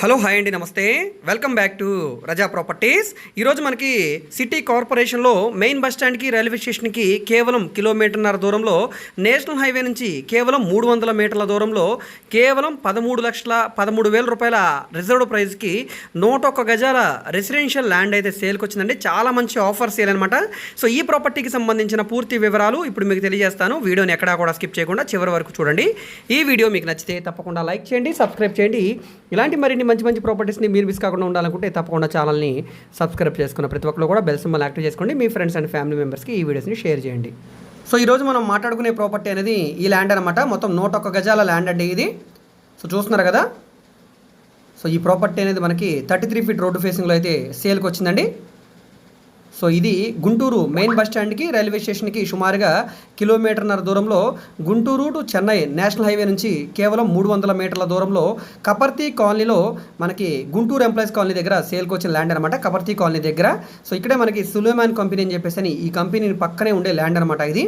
Hello hi అండి నమస్తే. Welcome back to Raza properties ఈరోజు మనకి సిటీ కార్పొరేషన్లో మెయిన్ బస్ స్టాండ్కి రైల్వే స్టేషన్కి కేవలం కిలోమీటర్న్నర దూరంలో నేషనల్ హైవే నుంచి కేవలం మూడు వందల మీటర్ల దూరంలో కేవలం పదమూడు లక్షల పదమూడు వేల రూపాయల రిజర్వ్డ్ ప్రైస్కి నూట ఒక్క గజాల రెసిడెన్షియల్ ల్యాండ్ అయితే సేల్కి వచ్చిందండి. చాలా మంచి ఆఫర్ సేల్ అనమాట సో ఈ ప్రాపర్టీకి సంబంధించిన పూర్తి వివరాలు ఇప్పుడు మీకు తెలియజేస్తాను. వీడియోని ఎక్కడా కూడా స్కిప్ చేయకుండా చివరి వరకు చూడండి. ఈ వీడియో మీకు నచ్చితే తప్పకుండా లైక్ చేయండి సబ్స్క్రైబ్ చేయండి. ఇలాంటి మరిన్ని మంచి మంచి ప్రాపర్టీస్ని మీరు మిస్ కాకుండా ఉండాలనుకుంటే తప్పకుండా ఛానల్ని సబ్స్క్రైబ్ చేసుకున్న ప్రతి ఒక్కరు కూడా బెల్ సింబల్ యాక్టివ్ చేసుకోండి. మీ ఫ్రెండ్స్ అండ్ ఫ్యామిలీ మెంబర్స్కి ఈ వీడియోస్ని షేర్ చేయండి. సో ఈరోజు మనం మాట్లాడుకునే ప్రాపర్టీ అనేది ఈ ల్యాండ్ అనమాట మొత్తం నూట ఒక్క గజాల ల్యాండ్ అండి ఇది. సో చూస్తున్నారు కదా? సో ఈ ప్రాపర్టీ అనేది మనకి థర్టీ త్రీ ఫీట్ రోడ్డు ఫేసింగ్లో అయితే సేల్కి వచ్చిందండి. సో ఇది గుంటూరు మెయిన్ బస్ స్టాండ్కి రైల్వే స్టేషన్కి సుమారుగా కిలోమీటర్న్నర దూరంలో Guntur to Chennai national highway నుంచి కేవలం మూడు వందల మీటర్ల దూరంలో కపర్తి కాలనీలో మనకి గుంటూరు ఎంప్లాయీస్ కాలనీ దగ్గర సేల్కి వచ్చిన ల్యాండ్ అనమాట కపర్తి కాలనీ దగ్గర. సో ఇక్కడే మనకి సులేమాన్ కంపెనీ అని చెప్పేసి అని ఈ కంపెనీ పక్కనే ఉండే ల్యాండ్ అనమాట ఇది.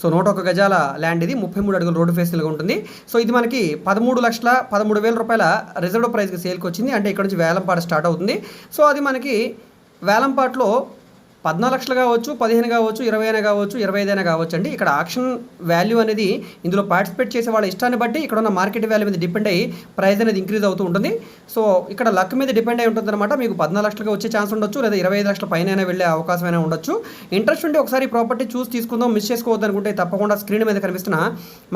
సో నూట ఒక గజాల ల్యాండ్ ఇది ముప్పై మూడు అడుగుల రోడ్డు ఫేస్గా ఉంటుంది. సో ఇది మనకి పదమూడు లక్షల పదమూడు వేల రూపాయల రిజర్వ్ ప్రైస్కి సేల్కి వచ్చింది. అంటే ఇక్కడ నుంచి వేలంపాట స్టార్ట్ అవుతుంది. సో అది మనకి వేలంపాట్లో పద్నాలుగు లక్షలు కావచ్చు పదిహేను కావచ్చు ఇరవై అయినా కావచ్చు ఇరవై ఐదైనా కావచ్చు అండి. ఇక్కడ ఆక్షన్ వాల్యూ అనేది ఇందులో పార్టిసిపేట్ చేసే వాళ్ళ ఇష్టాన్ని బట్టి ఇక్కడ ఉన్న మార్కెట్ వాల్యూ మీద డిపెండ్ అయ్యి ప్రైస్ అనేది ఇంక్రీజ్ అవుతూ ఉంటుంది. సో ఇక్కడ లక్ మీద డిపెండ్ అయి ఉంటుంది అనమాట మీకు పద్నాలుగు లక్షలుగా వచ్చే ఛాన్స్ ఉండొచ్చు లేదా ఇరవై ఐదు లక్షల పైన వెళ్ళే అవకాశం అయినా ఉండొచ్చు. ఇంట్రెస్ట్ ఉంటే ఒకసారి ప్రాపర్టీ చూసి తీసుకుందాం మిస్ చేసుకోవద్దు అనుకుంటే తప్పకుండా స్క్రీన్ మీద కనిపిస్తున్న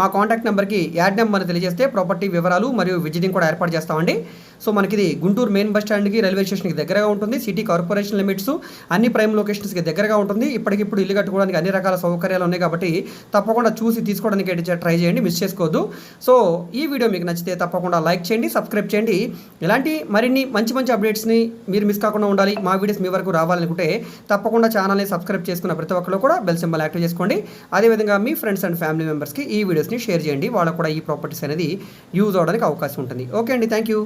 మా కాంటాక్ట్ నెంబర్కి యాడ్ నెంబర్ తెలియజేస్తే ప్రాపర్టీ వివరాలు మరియు విజిటింగ్ కూడా ఏర్పాటు చేస్తామండి. సో మనకి ఇది గుంటూరు మెయిన్ బస్ స్టాండ్కి రైల్వే స్టేషన్కి దగ్గరగా ఉంటుంది. సిటీ కార్పొరేషన్ లిమిట్స్ అన్ని ప్రైమ్ లొకేషన్స్కి దగ్గరగా ఉంటుంది. ఇప్పటికిప్పుడు ఇల్లు కట్టుకోవడానికి అన్ని రకాల సౌకర్యాలు ఉన్నాయి కాబట్టి తప్పకుండా చూసి తీసుకోవడానికి ట్రై చేయండి. మిస్ చేసుకోవద్దు. సో ఈ వీడియో మీకు నచ్చితే తప్పకుండా లైక్ చేయండి సబ్స్క్రైబ్ చేయండి. ఇలాంటి మరిన్ని మంచి మంచి అప్డేట్స్ని మీరు మిస్ కాకుండా ఉండాలి. మా వీడియోస్ మీ వరకు రావాలనుకుంటే తప్పకుండా ఛానల్ని సబ్స్క్రైబ్ చేసుకున్న ప్రతి ఒక్కరు కూడా బెల్ సింబల్ యాక్టివ్ చేసుకోండి. అదేవిధంగా మీ ఫ్రెండ్స్ అండ్ ఫ్యామిలీ మెంబర్స్కి ఈ వీడియోస్ని షేర్ చేయండి. వాళ్ళకు కూడా ఈ ప్రాపర్టీస్ అనేది యూజ్ అవడానికి అవకాశం ఉంటుంది. ఓకే అండి. Thank you.